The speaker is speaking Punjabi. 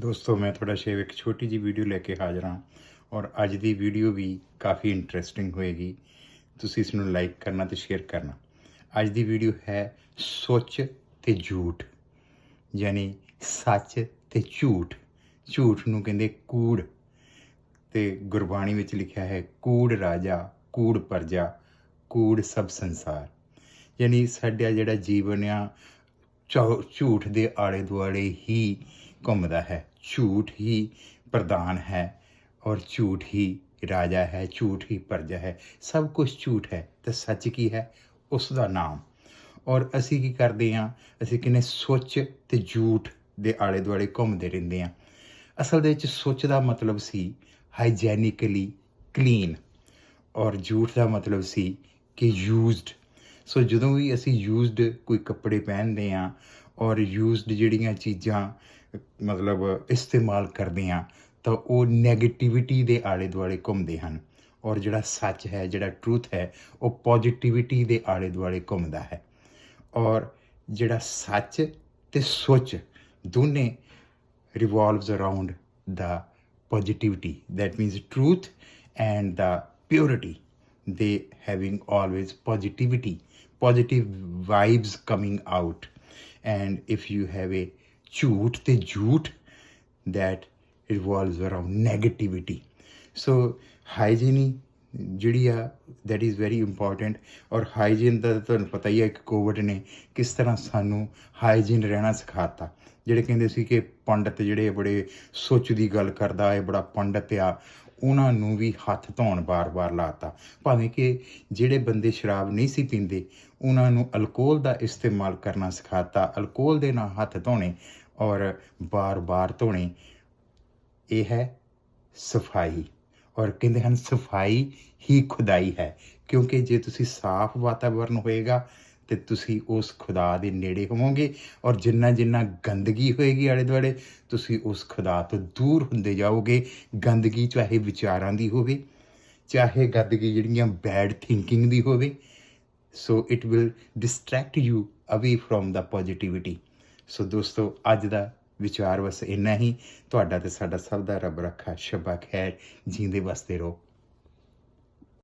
ਦੋਸਤੋ, ਮੈਂ ਤੁਹਾਡਾ ਸ਼ੇਵ ਇੱਕ ਛੋਟੀ ਜੀ ਵੀਡੀਓ ਲੈ ਕੇ ਹਾਜ਼ਰ ਹਾਂ ਔਰ ਅੱਜ ਦੀ ਵੀਡੀਓ ਵੀ ਕਾਫੀ ਇੰਟਰਸਟਿੰਗ ਹੋਏਗੀ। ਤੁਸੀਂ ਇਸ ਨੂੰ ਲਾਈਕ ਕਰਨਾ ਤੇ ਸ਼ੇਅਰ ਕਰਨਾ। ਅੱਜ ਦੀ ਵੀਡੀਓ ਹੈ ਸੋਚ ਤੇ ਝੂਠ, ਯਾਨੀ ਸੱਚ ਤੇ ਝੂਠ। ਝੂਠ ਨੂੰ ਕਹਿੰਦੇ ਕੂੜ ਤੇ ਗੁਰਬਾਣੀ ਵਿੱਚ ਲਿਖਿਆ ਹੈ, ਕੂੜ ਰਾਜਾ, ਕੂੜ ਪਰਜਾ, ਕੂੜ ਸਭ ਸੰਸਾਰ। ਯਾਨੀ ਸਾਡਾ ਜਿਹੜਾ ਜੀਵਨ ਆ ਝੂ- ਝੂਠ ਦੇ ਆਲੇ ਦੁਆਲੇ ਹੀ ਘੁੰਮਦਾ ਹੈ। ਝੂਠ ਹੀ ਪ੍ਰਧਾਨ ਹੈ ਔਰ ਝੂਠ ਹੀ ਰਾਜਾ ਹੈ, ਝੂਠ ਹੀ ਪਰਜਾ ਹੈ। ਸਭ ਕੁਝ ਝੂਠ ਹੈ ਤੇ ਸੱਚ ਕੀ ਹੈ? ਉਸ ਦਾ ਨਾਮ। ਔਰ ਅਸੀਂ ਕੀ ਕਰਦੇ ਹਾਂ? ਅਸੀਂ ਕਿਨੇ ਸੋਚ ਤੇ ਝੂਠ ਦੇ ਆਲੇ ਦੁਆਲੇ ਘੁੰਮਦੇ ਰਹਿੰਦੇ ਹਾਂ। ਅਸਲ ਦੇ ਵਿੱਚ ਸੋਚ ਦਾ ਮਤਲਬ ਸੀ ਹਾਈਜੈਨਿਕਲੀ ਕਲੀਨ ਔਰ ਝੂਠ ਦਾ ਮਤਲਬ ਸੀ ਕਿ ਯੂਜ਼ਡ ਸੋ ਜਦੋਂ ਵੀ ਅਸੀਂ ਯੂਜ਼ਡ ਕੋਈ ਕੱਪੜੇ ਪਹਿਨਦੇ ਆ ਔਰ ਯੂਜ਼ਡ ਜਿਹੜੀਆਂ ਚੀਜ਼ਾਂ ਮਤਲਬ ਇਸਤੇਮਾਲ ਕਰਦੇ ਆ ਤਾਂ ਉਹ 네ਗੇਟਿਵਿਟੀ ਦੇ ਆਲੇ ਦੁਆਲੇ ਘੁੰਮਦੇ ਹਨ ਔਰ ਜਿਹੜਾ ਸੱਚ ਹੈ ਜਿਹੜਾ ਟਰੂਥ ਹੈ ਉਹ ਪੋਜ਼ਿਟਿਵਿਟੀ ਦੇ ਆਲੇ ਦੁਆਲੇ ਘੁੰਮਦਾ ਹੈ ਔਰ ਜਿਹੜਾ ਸੱਚ ਤੇ ਸੋਚ ਦੋਨੇ revolves around the positivity that means truth and the purity ਦੇ having always positivity positive vibes coming out and if you have a jhoot the jhoot that revolves around negativity so hygiene ਜਿਹੜੀ ਆ that is very important ਔਰ ਹਾਈਜੀਨ ਦਾ ਤਾਂ ਤੁਹਾਨੂੰ ਪਤਾ ਹੀ ਹੈ ਕਿ ਕੋਵਿਡ ਨੇ ਕਿਸ ਤਰ੍ਹਾਂ ਸਾਨੂੰ ਹਾਈਜੀਨ ਰਹਿਣਾ ਸਿਖਾਤਾ ਜਿਹੜੇ ਕਹਿੰਦੇ ਸੀ ਕਿ ਪੰਡਤ ਜਿਹੜੇ ਬੜੇ ਸੋਚ ਦੀ ਗੱਲ ਕਰਦਾ ਹੈ ਬੜਾ ਪੰਡਤ ਆ ਉਹਨਾਂ ਨੂੰ ਵੀ ਹੱਥ ਧੋਣ ਬਾਰ-ਬਾਰ ਲਾਤਾ। ਭਾਵੇਂ ਕਿ ਜਿਹੜੇ ਬੰਦੇ ਸ਼ਰਾਬ ਨਹੀਂ ਸੀ ਪੀਂਦੇ, ਉਹਨਾਂ ਨੂੰ ਅਲਕੋਹਲ ਦਾ ਇਸਤੇਮਾਲ ਕਰਨਾ ਸਿਖਾਤਾ। ਅਲਕੋਹਲ ਦੇ ਨਾਲ ਹੱਥ ਧੋਣੇ ਔਰ ਬਾਰ-ਬਾਰ ਧੋਣੇ, ਇਹ ਹੈ ਸਫ਼ਾਈ। ਔਰ ਕਹਿੰਦੇ ਹਨ, ਸਫ਼ਾਈ ਹੀ ਖੁਦਾਈ ਹੈ, ਕਿਉਂਕਿ ਜੇ ਤੁਸੀਂ ਸਾਫ਼ ਵਾਤਾਵਰਨ ਹੋਏਗਾ ਤੇ ਤੁਸੀਂ ਉਸ ਖੁਦਾ ਦੇ ਨੇੜੇ ਹੋਵੋਗੇ ਔਰ ਜਿੰਨਾ ਜਿੰਨਾ ਗੰਦਗੀ ਹੋਏਗੀ ਆਲੇ ਦੁਆਲੇ, ਤੁਸੀਂ ਉਸ ਖੁਦਾ ਤੋਂ ਦੂਰ ਹੁੰਦੇ ਜਾਓਗੇ। ਗੰਦਗੀ ਚਾਹੇ ਵਿਚਾਰਾਂ ਦੀ ਹੋਵੇ, ਚਾਹੇ ਗੰਦਗੀ ਜਿਹੜੀਆਂ ਬੈਡ ਥਿੰਕਿੰਗ ਦੀ ਹੋਵੇ so it will distract you away from the positivity so ਦੋਸਤੋ, ਅੱਜ ਦਾ ਵਿਚਾਰ ਬਸ ਇੰਨਾ ਹੀ। ਤੁਹਾਡਾ ਤੇ ਸਾਡਾ ਸਭ ਦਾ ਰੱਬ ਰੱਖਾ ਸ਼ਬਾ ਖੈਰ, ਜੀਂਦੇ ਵਸਦੇ ਰਹੋ।